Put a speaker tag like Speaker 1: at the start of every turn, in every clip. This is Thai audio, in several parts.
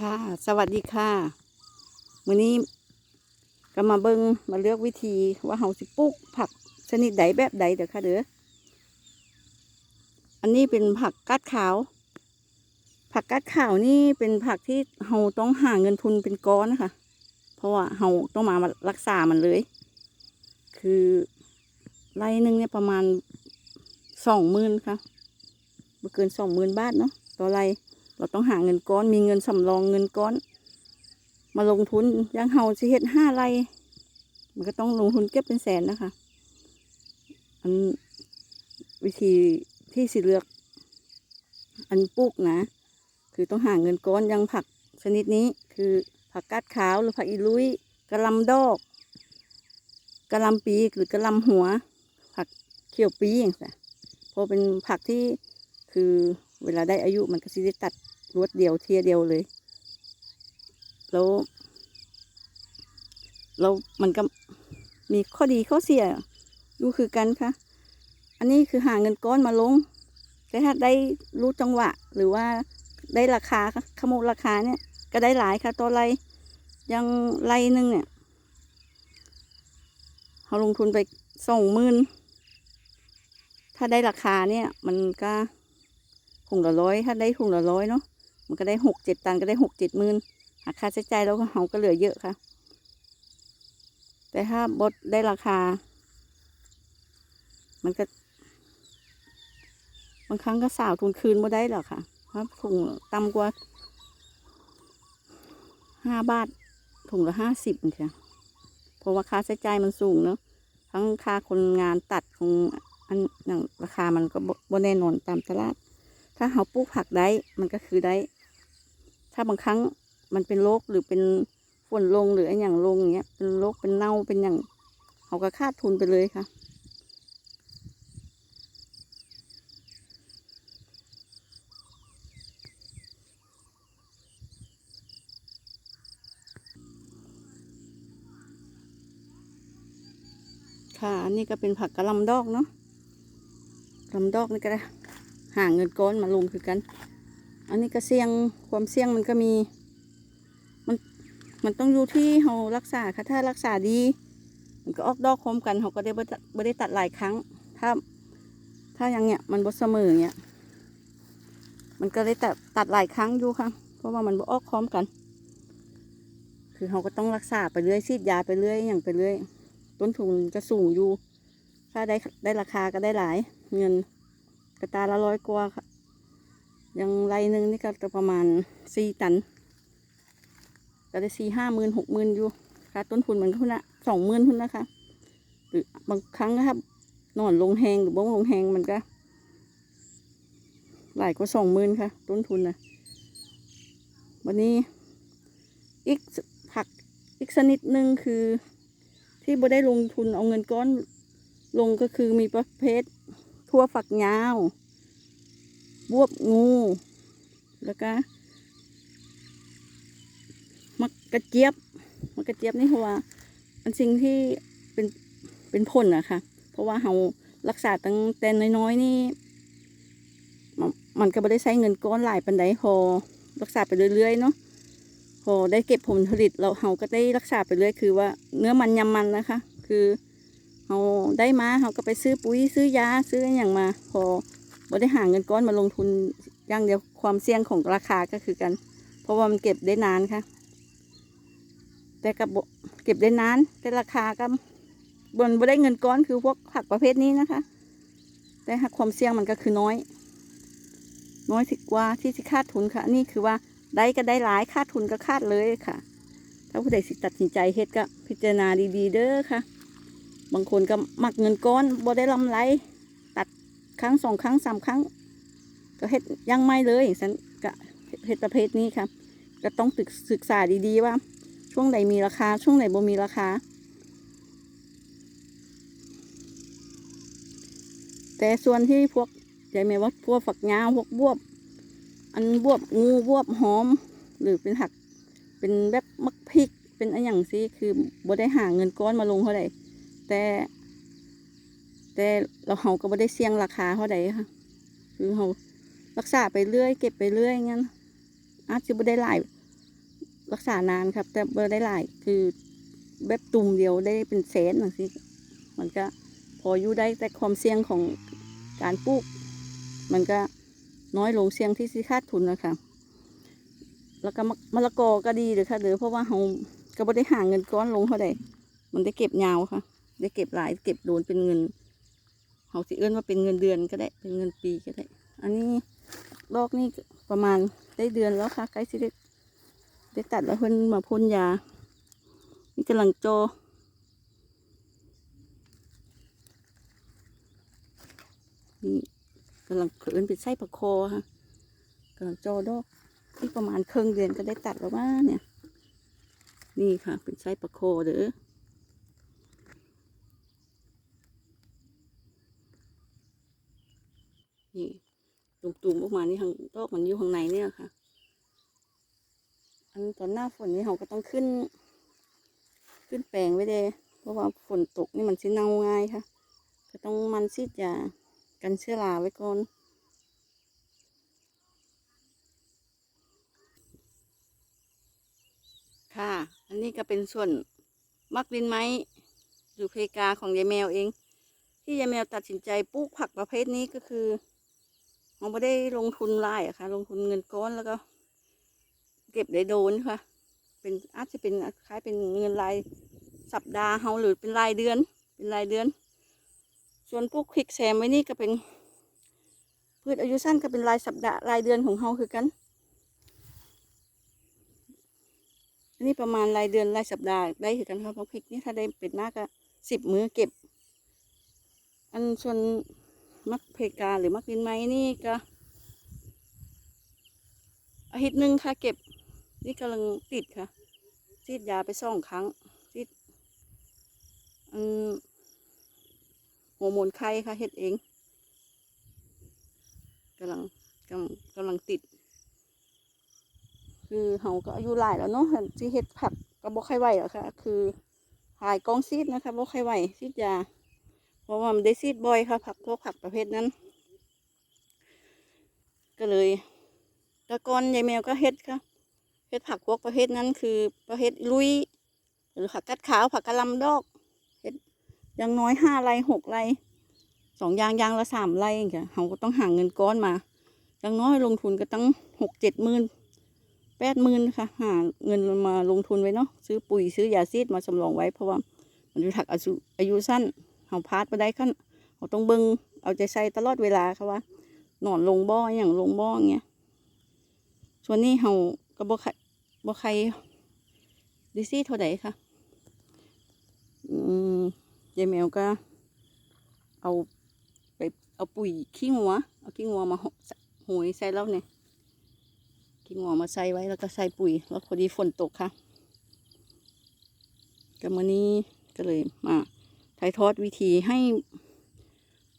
Speaker 1: ค่ะ สวัสดีค่ะวันนี้ก็มาเบิงมาเลือกวิธีว่าเฮาสิปลูกผักชนิดใดแบบใดเด้อค่ะเด้ออันนี้เป็นผักกาดขาว ผักกาดขาวนี่เป็นผักที่เฮาต้องหาเงินทุนเป็นก้อนนะคะเพราะว่าเฮาต้องมารักษามันเลย คือไร่หนึ่งเนี่ยประมาณสองหมื่นค่ะไม่เกินสองหมื่นบาทเนาะต่อไร่ เราต้องหาเงินก้อน มีเงินสำรองเงินก้อน มาลงทุนยังเฮาสิเฮ็ดห้าไรมันก็ต้องลงทุนเก็บเป็นแสนนะคะ อันวิธีที่สิเลือก อันปลูกนะ คือต้องหาเงินก้อนยังผักชนิดนี้คือผักกาดขาวหรือผักอีลุยกระลำดอกกระลำปีกหรือกระลำหัว ผักเขียวปีอย่างเงี้ยพราะเป็นผักที่คือ เวลาได้อายุมันก็สิได้ตัดรวดเดียวเทียเดียวเลย แล้ว แล้วมันก็มีข้อดีข้อเสียอยู่คือกันค่ะ อันนี้คือหาเงินก้อนมาลง แต่ถ้าได้รู้จังหวะ หรือว่าได้ราคาขโมยราคาเนี่ย ก็ได้หลายค่ะตัวไรยังไรหนึ่งเนี่ยเขาลงทุนไปสองหมื่นถ้าได้ราคาเนี่ย มันก็ ถุงละร้อยถ้าได้ถุงละร้อยเนาะมันก็ได้หกเจ็ดตันก็ได้หกเจ็ดหมื่นหากค่าใช้จ่ายแล้วเขาก็เหลือเยอะค่ะ แต่ถ้าบดได้ราคา มันก็ บางครั้งก็สาวทุนคืนไม่ได้หรอกค่ะเพราะถุงต่ำกว่าห้าบาทถุงละห้าสิบค่ะเพราะว่าค่าใช้จ่ายมันสูงเนาะทั้งค่าคนงานตัดของอันอย่างราคามันก็บ่แน่นอนตามตลาด ถ้าเราปลูกผักได้มันก็คือได้ ถ้าบางครั้งมันเป็นโรคหรือเป็นฝนลงหรืออะไรอย่างลงอย่างเงี้ย เป็นโรคเป็นเน่าเป็นอย่างเขาก็ขาดทุนไปเลยค่ะ ค่ะอันนี้ก็เป็นผักกระลำดอกเนาะกระลำดอกนี่ก็ได้ หาเงินก้อนมาลงคือกัน อันนี้ก็เสี่ยงความเสี่ยงมันก็มี มันมันต้องอยู่ที่เรารักษาค่ะถ้ารักษาดี มันก็ออกดอกพร้อมกันเขาก็ได้บ่ได้บ่ได้ตัดหลายครั้ง ถ้า ถ้าอย่างเงี้ยมันบ่เสมอเงี้ยมันก็ได้ตัดตัดหลายครั้งอยู่ค่ะ เพราะว่ามันบ่ออกพร้อมกัน คือเขาก็ต้องรักษาไปเรื่อยฉีดยาไปเรื่อยอย่างไปเรื่อยต้นทุนจะสูงอยู่ ถ้าได้ได้ราคาก็ได้หลายเงิน กระตาละร้อยกว่าค่ะยังไรหนึ่งนี่ก็จะประมาณสี่ตัน ก็ได้สี่ห้าหมื่นหกหมื่นอยู่ค่าต้นทุนมันก็พุ่นละสองหมื่นพุ่นนะคะหรือบางครั้งนะครับนอนลงแหงหรือบ่ลงแหงมันก็ หลายกว่าสองหมื่นค่ะ ต้นทุนนะวันนี้อีกผักอีกชนิดหนึ่งคือ ที่บ่ได้ลงทุนเอาเงินก้อนลงก็คือมีประเภท ทั่วฝักยาว บวบงู แล้วก็มักกระเจี๊ยบมักกระเจี๊ยบนี่เพราะว่าอันสิ่งที่เป็นเป็นผลอะค่ะ เพราะว่าเรารักษาตั้งแต่น้อยๆนี่มันก็ไม่ได้ใช้เงินก้อนหลายปันใดพอรักษาไปเรื่อยๆเนาะพอได้เก็บผลผลิตเราเราก็ได้รักษาไปเรื่อยคือว่าเนื้อมันยำมันนะคะ คือ เราได้มาเราก็ไปซื้อปุ๋ยซื้อยาซื้ออย่างมา พอบ่ได้หาเงินก้อนมาลงทุนอย่างเดียวความเสี่ยงของราคาก็คือกัน เพราะว่ามันเก็บได้นานค่ะ แต่กับเก็บได้นาน แต่ราคาก็บนบ่ได้เงินก้อนคือพวกผักประเภทนี้นะคะ แต่หากความเสี่ยงมันก็คือน้อย น้อยสิกว่าที่สิคาดทุนค่ะนนี่คือว่าได้ก็ได้หลายคาดทุนก็คาดเลยค่ะ ถ้าผู้ใดสิตัดสินใจเฮ็ดก็พิจารณาดีๆเด้อค่ะ บางคนก็มักเงินก้อนบ่ได้ลำไรตัดครั้งสองครั้งสามครั้ง ก็เฮ็ดยังไม่เลยฉันก็เฮ็ดประเภทนี้ค่ะ ก็ต้องศึกษาดีๆว่า ช่วงไหนมีราคา ช่วงไหนบ่มีราคา แต่ส่วนที่พวกใจไหมว่าพวกฝักยาวพวกบวบ อันบวบงูบวบหอม หรือเป็นหักเป็นแบบมักพริกเป็นอะไรอย่างสิคือบ่ได้หาเงินก้อนมาลงเท่าไหร่ แต่แต่เราเขาก็บ่ได้เสี่ยงราคาเท่าไหร่ค่ะคือเขารักษาไปเรื่อย เก็บไปเรื่อยงั้น อาจจะบ่ได้หลายรักษานานครับ แต่เบอร์ได้หลายคือแบบตุ่มเดียวได้เป็นแสนอย่างทีมันก็พออยู่ได้แต่ความเสี่ยงของการปลูก มันก็น้อยลงเสี่ยงที่สิขาดทุนนะคะแล้วก็มะมะละกอก็ดีเลยค่ะเด้อเพราะว่าเราก็บ่ได้หาเงินก้อนลงเท่าใดมันได้เก็บยาวค่ะ ได้เก็บหลายเก็บโดนเป็นเงินเขาสิเอื้นว่าเป็นเงินเดือนก็ได้ เป็นเงินปีก็ได้ อันนี้ดอกนี่ประมาณได้เดือนแล้วค่ะใกล้สิได้ได้ตัดแล้วเพิ่นมาพ่นยา นี่กำลังโจนี่กำลังเขินเป็นไส้ปลาคอค่ะกำลังโจดอกที่ประมาณครึ่งเดือนก็ได้ตัดแล้วว่าเนี่ย นี่ค่ะ เป็นไส้ปลาโคเด้อ นี่ ตุ่มๆออกมานี่ทางดอกมันอยู่ข้างในเนี่ยค่ะ อันตอนหน้าฝนนี่เราก็ต้องขึ้น ขึ้นแปลงไว้เลยเพราะว่าฝนตกนี่มันสิเน่าง่ายค่ะ ก็ต้องมันซีดยากันเชื้อราไว้ก่อนค่ะ อันนี้ก็เป็นส่วนมักดินไม้อยู่เพกาของยายแมวเอง ที่ยายแมวตัดสินใจปลูกผักประเภทนี้ก็คือ เราไม่ได้ลงทุนหลายอะค่ะ ลงทุนเงินก้อนแล้วก็ เก็บได้โดนค่ะ เป็นอาจจะเป็นคล้ายเป็นเงินรายสัปดาห์เฮาหรือเป็นรายเดือน เป็นรายเดือน ส่วนพวกควิกแซมไว้นี่ก็เป็นพืชอายุสั้นก็เป็นรายสัปดาห์รายเดือนของเฮาคือกัน อันนี้ประมาณรายเดือนรายสัปดาห์ได้คือกันครับเพราะพริกนี่ถ้าได้เป็นมากก็สิบมื้อเก็บ อันส่วน มักเพกาหรือมักดินไม้นี่ก็อาทิตย์หนึ่งค่ะเก็บ นี่กำลังติดค่ะซีดยาไปสองครั้งซีดอันฮอร์โมนไข่ค่ะเฮ็ดเองกำลังกำกำลังติด คือเฮาก็อายุหลายแล้วเนาะที่เฮ็ดผักก็บ่ค่อยไหวแล้วค่ะ คือหายกองซีดนะคะบ่ค่อยไหวซีดยา เพราะว่ามันได้ซีดบ่อยค่ะผักพวกผักประเภทนั้น ก็เลยต่ก่อนยายแมวก็เฮ็ดค่ะเฮ็ดผักพวกประเภทนั้น คือประเภทลุย หรือผักกัดขาวผักกะลำดอกเฮ็ดอยังน้อยห้าไรหกไรสองอยางอยางละสามไรอย่างเงี้ยเราก็ต้องหาเงินก้อนมาอยังน้อยลงทุนก็ตั้งหกเจ็ดหมื่นแปดหมื่นค่ะหาเงินมาลงทุนไว้เนาะซื้อปุ๋ยซื้อยาซีดมาสำรองไว้เพราะว่ามันอยู่ถักอายุอายุสั้น เราพาดไปได้ขั้นเราต้องเบิ่งเอาใจใส่ตลอดเวลาค่ะว่าหนอนลงบ่ออย่างลงบ่ออย่างเงี้ยส่วนนี้เฮาก็บ่ใครบ่ใครดิซี่เท่าใดค่ะอืมยายแมวก็เอาไปเอาปุ๋ยขี้งัวเอาขี้งัวมาโหยใส่แล้วเนี่ยขี้งัวมาใส่ไว้แล้วก็ใส่ปุ๋ย แล้วพอดีฝนตกค่ะก็มื้อนี้ก็เลยมา ถ่ายทอดวิธีให้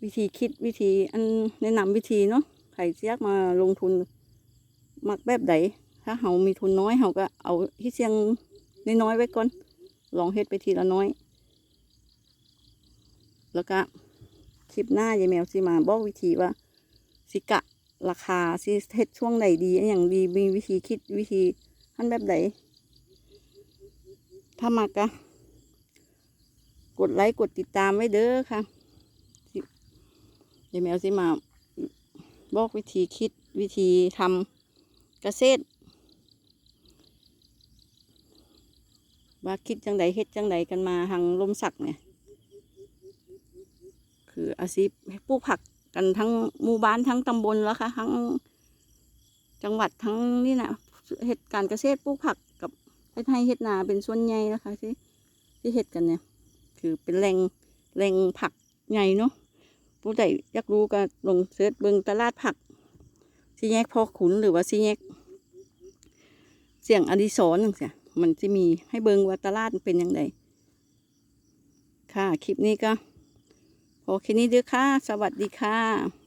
Speaker 1: วิธีคิดวิธีอันแนะนำวิธีเนาะใครเสียกมาลงทุน มักแบบใดถ้าเฮามีทุนน้อยเฮาก็เอาที่เสียงน้อยๆไว้ก่อน ลองเฮ็ดไปทีละน้อย แล้วก็คลิปหน้ายายแมวสิมาบอกวิธีว่า สิกะราคาสิเฮ็ดช่วงไหนดีอย่างดีมีวิธีคิดวิธีทันแบบใดถ้ามักก็ กดไลค์กดติดตามไว้เด้อค่ะยายแมวสิมาบอกวิธีคิดวิธีทำกเกษตรว่าคิดจังใดเฮ็ดจังใดกันมาทางลมสักเนี่ยคืออาชีพปลูกผักกันทั้งหมู่บ้านทั้งตำบลแล้วค่ะทั้งจังหวัดทั้งนี่นะเหตุการเกษตรปลูกผักกับเฮ็ดให้เฮ็ดนาเป็นส่วนใหญ่นะคะที่ที่เฮ็ดกันเนี่ย คือเป็นแรงแรงผักใหญ่เนาะผู้ใดอยากรู้ก็ลงเสิร์ชเบิงตลาดผักซี่แยกพ่อขุนหรือว่าซี่แยกเสียงอดิศรนั่นสิมันจะมีให้เบิงว่าตลาดเป็นยังไงค่ะ คลิปนี้ก็โอเคนี้เด้อค่ะ สวัสดีค่ะ